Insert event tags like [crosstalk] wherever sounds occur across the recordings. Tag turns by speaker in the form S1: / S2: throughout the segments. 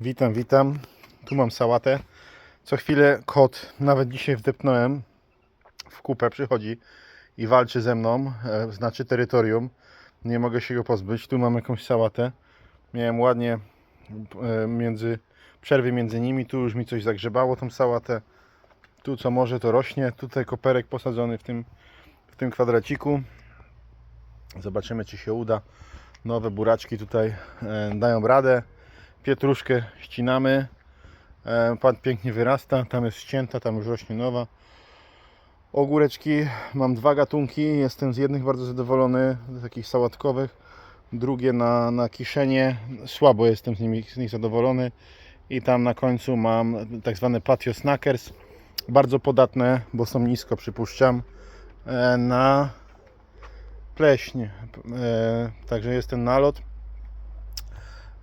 S1: Witam, witam. Tu mam sałatę. Co chwilę kot, nawet dzisiaj wdepnąłem w kupę, przychodzi i walczy ze mną, e, znaczy terytorium. Nie mogę się go pozbyć. Tu mam jakąś sałatę. Miałem ładnie e, między przerwy między nimi. Tu już mi coś zagrzebało tą sałatę. Tu co może to rośnie. Tutaj koperek posadzony w tym, w tym kwadraciku. Zobaczymy czy się uda. Nowe buraczki tutaj e, dają radę pietruszkę ścinamy. E, Pan pięknie wyrasta, tam jest ścięta, tam już rośnie nowa. Ogóreczki, mam dwa gatunki, jestem z jednych bardzo zadowolony, z takich sałatkowych. Drugie na, na kiszenie, słabo jestem z, nimi, z nich zadowolony. I tam na końcu mam tak zwane patio snackers, bardzo podatne, bo są nisko przypuszczam, e, na pleśń. E, Także jest ten nalot.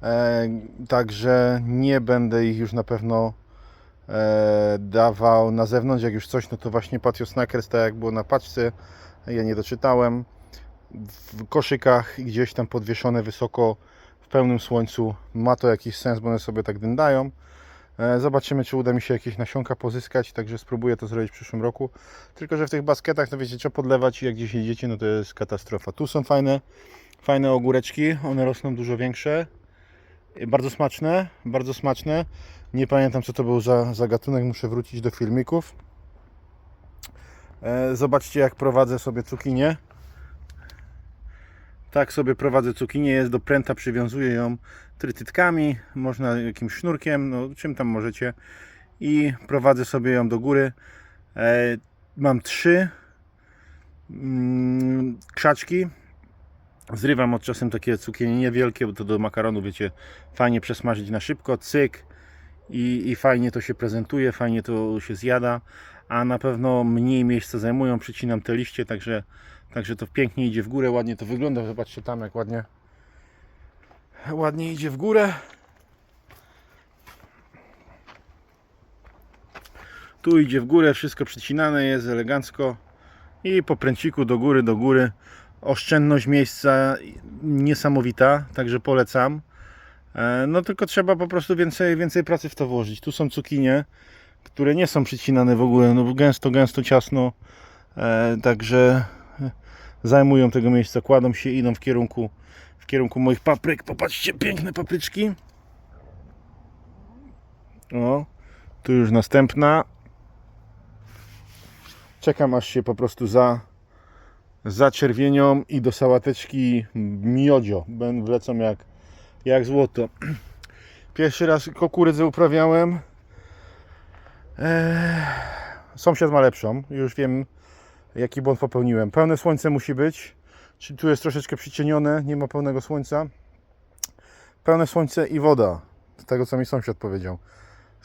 S1: E, Także nie będę ich już na pewno e, dawał na zewnątrz. Jak już coś, no to właśnie Patio Snackers, tak jak było na paczce. Ja nie doczytałem. W koszykach gdzieś tam podwieszone wysoko w pełnym słońcu ma to jakiś sens, bo one sobie tak dyndają. E, Zobaczymy, czy uda mi się jakieś nasionka pozyskać, także spróbuję to zrobić w przyszłym roku. Tylko, że w tych basketach, to wiecie, trzeba podlewać i jak gdzieś jedziecie, no to jest katastrofa. Tu są fajne, fajne ogóreczki, one rosną dużo większe. Bardzo smaczne, bardzo smaczne. Nie pamiętam co to był za, za gatunek, muszę wrócić do filmików. E, zobaczcie jak prowadzę sobie cukinię. Tak sobie prowadzę cukinię, jest do pręta, przywiązuję ją trytytkami, można jakimś sznurkiem, no czym tam możecie. I prowadzę sobie ją do góry. E, mam trzy mm, krzaczki, Zrywam od czasem takie cukinie niewielkie, bo to do makaronu, wiecie, fajnie przesmażyć na szybko, cyk i, i fajnie to się prezentuje, fajnie to się zjada, a na pewno mniej miejsca zajmują, przycinam te liście, także, także to pięknie idzie w górę, ładnie to wygląda, zobaczcie tam jak ładnie ładnie idzie w górę. Tu idzie w górę, wszystko przycinane jest elegancko i po pręciku do góry, do góry oszczędność miejsca niesamowita, także polecam. E, No tylko trzeba po prostu więcej, więcej pracy w to włożyć. Tu są cukinie, które nie są przycinane w ogóle, no gęsto, gęsto, ciasno, e, także zajmują tego miejsca, kładą się, idą w kierunku, w kierunku moich papryk. Popatrzcie, piękne papryczki. O, tu już następna. Czekam aż się po prostu za zaczerwienią i do sałateczki miodzio. Wlecą jak, jak złoto. [clears throat] Pierwszy raz kukurydzę uprawiałem. Eee, sąsiad ma lepszą. Już wiem jaki błąd popełniłem. Pełne słońce musi być. Czyli tu jest troszeczkę przycienione, nie ma pełnego słońca. Pełne słońce i woda. Z tego co mi sąsiad powiedział.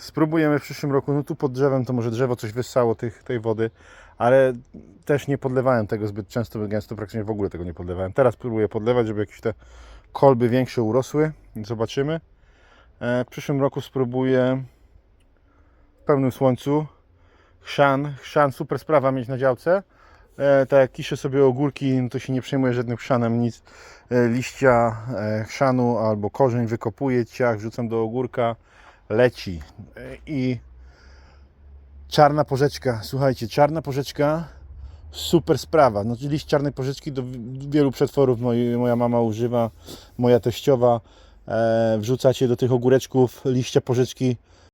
S1: Spróbujemy w przyszłym roku. No tu pod drzewem to może drzewo coś wyssało tych, tej wody, ale też nie podlewałem tego zbyt często, gęsto praktycznie w ogóle tego nie podlewałem. Teraz próbuję podlewać, żeby jakieś te kolby większe urosły. Zobaczymy. E, W przyszłym roku spróbuję w pełnym słońcu chrzan. Chrzan super sprawa mieć na działce. E, tak jak kiszę sobie ogórki, no to się nie przejmuję żadnym chrzanem, nic. E, liścia chrzanu albo korzeń wykopuję, ciach, wrzucam do ogórka, leci. E, I czarna porzeczka, słuchajcie, czarna porzeczka, super sprawa. No, liść czarnej porzeczki do wielu przetworów moja mama używa, moja teściowa. E, wrzucacie do tych ogóreczków liścia porzeczki